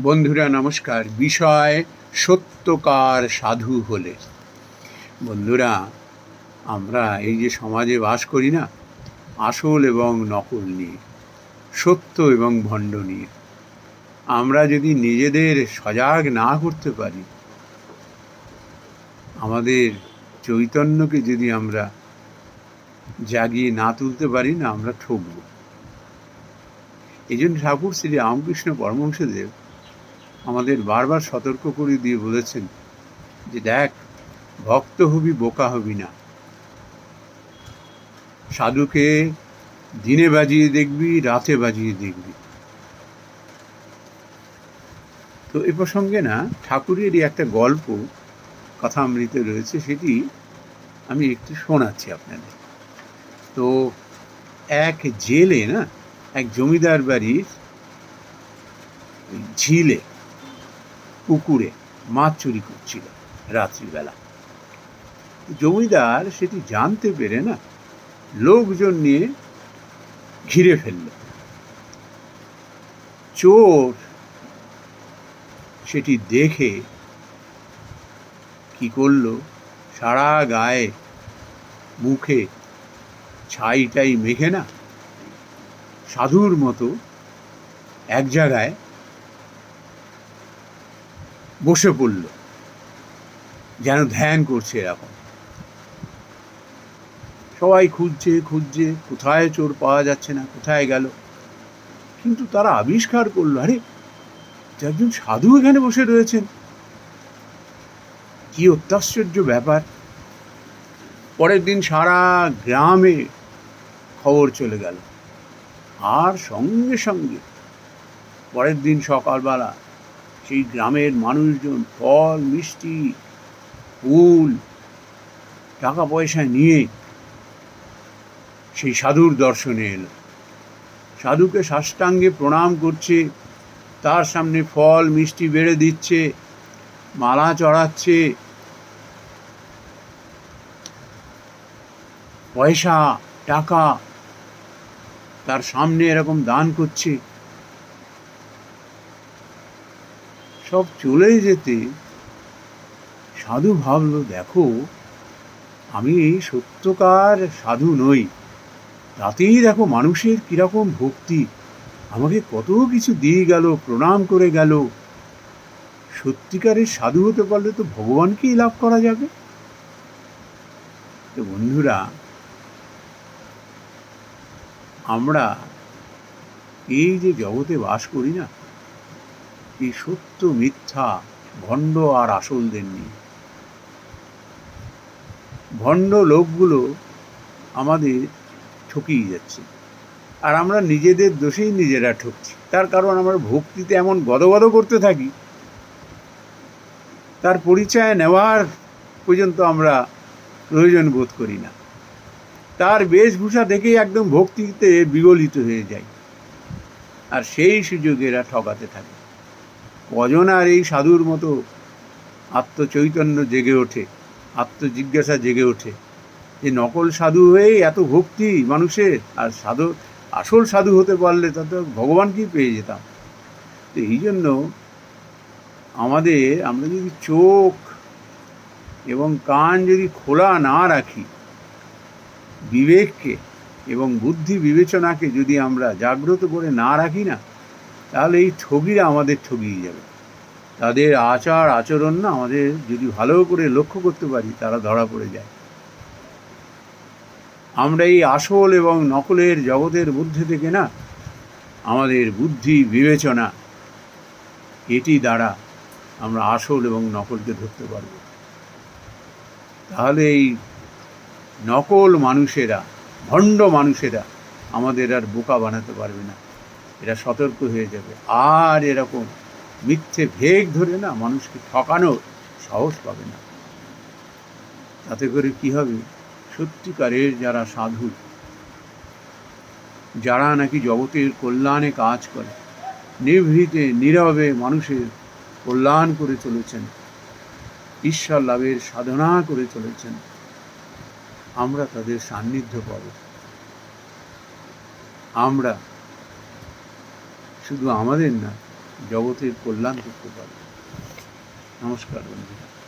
বন্ধুরা, নমস্কার। বিষয় সত্যকার সাধু হলে। বন্ধুরা, আমরা এই যে সমাজে বাস করি না, আসল এবং নকল নিয়ে, সত্য এবং ভণ্ড নিয়ে, আমরা যদি নিজেদের সজাগ না করতে পারি, আমাদের চৈতন্যকে যদি আমরা জাগিয়ে না তুলতে পারি না, আমরা ঠকব। এই জন্য ঠাকুর শ্রী রামকৃষ্ণ পরমহংসদেব আমাদের বারবার সতর্ক করে দিয়ে বলেছেন যে দেখ, ভক্ত হবি, বোকা হবি না। সাধুকে দিনে বাজিয়ে দেখবি, রাতে বাজিয়ে দেখবি। তো এ প্রসঙ্গে না, ঠাকুরেরই একটা গল্প, কথামৃতে রয়েছে, সেটি আমি একটু শোনাচ্ছি আপনাদের। তো এক জেলে না, এক জমিদার বাড়ির ঝিলে পুকুরে মাছ চুরি করছিল রাত্রিবেলা। জমিদার সেটি জানতে পেরে না লোকজন নিয়ে ঘিরে ফেলল। চোর সেটি দেখে কি করল? সারা গায়ে মুখে ছাইটাই মেখে না? সাধুর মতো এক জায়গায় বসে পড়ল। যেন ধ্যান করছে এরকম। সবাই খুঁজছে খুঁজছে, কোথায় চোর পাওয়া যাচ্ছে না, কোথায় গেল? কিন্তু তারা আবিষ্কার করল, আরে একজন সাধু এখানে বসে রয়েছেন। কি অত্যাশ্চর্য ব্যাপার। পরের দিন সারা গ্রামে খবর চলে গেল। আর সঙ্গে সঙ্গে পরের দিন সকালবেলা সেই গ্রামের মানুষজন ফল, মিষ্টি, ফুল, টাকা পয়সা নিয়ে সেই সাধুর দর্শনে এলো। সাধুকে সাষ্টাঙ্গে প্রণাম করছে, তার সামনে ফল, মিষ্টি বেড়ে দিচ্ছে, মালা চড়াচ্ছে। পয়সা, টাকা তার সামনে এরকম দান করছে। সব চলে যেতে সাধু ভাবলো, দেখো, আমি সত্যকার সাধু নই। তাতেই দেখো মানুষের কীরকম ভক্তি। আমাকে কত কিছু দিয়ে গেল, প্রণাম করে গেল। সত্যিকারের সাধু হতে পারলে তো ভগবানকেই লাভ করা যাবে। তো বন্ধুরা, আমরা এই যে জগতে বাস করি না এই সত্য মিথ্যা ভণ্ড আর আসলদের নিয়ে ভণ্ড লোকগুলো আমাদের ঠকিয়ে যাচ্ছে। আর আমরা নিজেদের দোষেই নিজেরা ঠকছি। তার কারণ আমরা ভক্তিতে এমন গদগদ করতে থাকি। তার পরিচয় নেওয়ার পর্যন্ত আমরা প্রয়োজন বোধ করি না। তার বেশভূষা দেখেই একদম ভক্তিতে বিগলিত হয়ে যায় আর সেই সুযোগে এরা ঠকাতে থাকে। কজন আর এই সাধুর মতো আত্মচৈতন্য জেগে ওঠে, আত্মজিজ্ঞাসা জেগে ওঠে। যে নকল সাধু হয়েই এত ভক্তি মানুষের, আর সাধু, আসল সাধু হতে পারলে তা তো ভগবানকেই পেয়ে যেতাম। তো এই জন্য আমাদের, আমরা যদি চোখ এবং কান যদি খোলা না রাখি, বিবেককে এবং বুদ্ধি বিবেচনাকে যদি আমরা জাগ্রত করে না রাখি না তাহলে এই ঠগিরা আমাদের ঠগিয়ে যাবে। তাদের আচার, আচরণ না আমাদের যদি ভালো করে লক্ষ্য করতে পারি, তারা ধরা পড়ে যায়। আমরা এই আসল এবং নকলের জগতের মধ্যে থেকে না, আমাদের বুদ্ধি বিবেচনা, এটি দ্বারা আমরা আসল এবং নকলকে ধরতে পারব। তাহলে এই নকল মানুষেরা, ভণ্ড মানুষেরা আমাদের আর বোকা বানাতে পারবে না। এরা সতর্ক হয়ে যাবে। আর এরকম মিথ্যে ভেগ ধরে না মানুষকে ঠকানোর সাহস পাবে না। তাতে করে কি হবে? সত্যিকারের যারা সাধু, যারা নাকি জগতের কল্যাণে কাজ করে, নিভৃতে, নীরবে মানুষের কল্যাণ করে চলেছেন, ঈশ্বর লাভের সাধনা করে চলেছেন, আমরা তাদের সান্নিধ্য পাব। আমরা শুধু আমাদের না জগতের কল্যাণ করতে পারে। নমস্কার বন্ধুরা।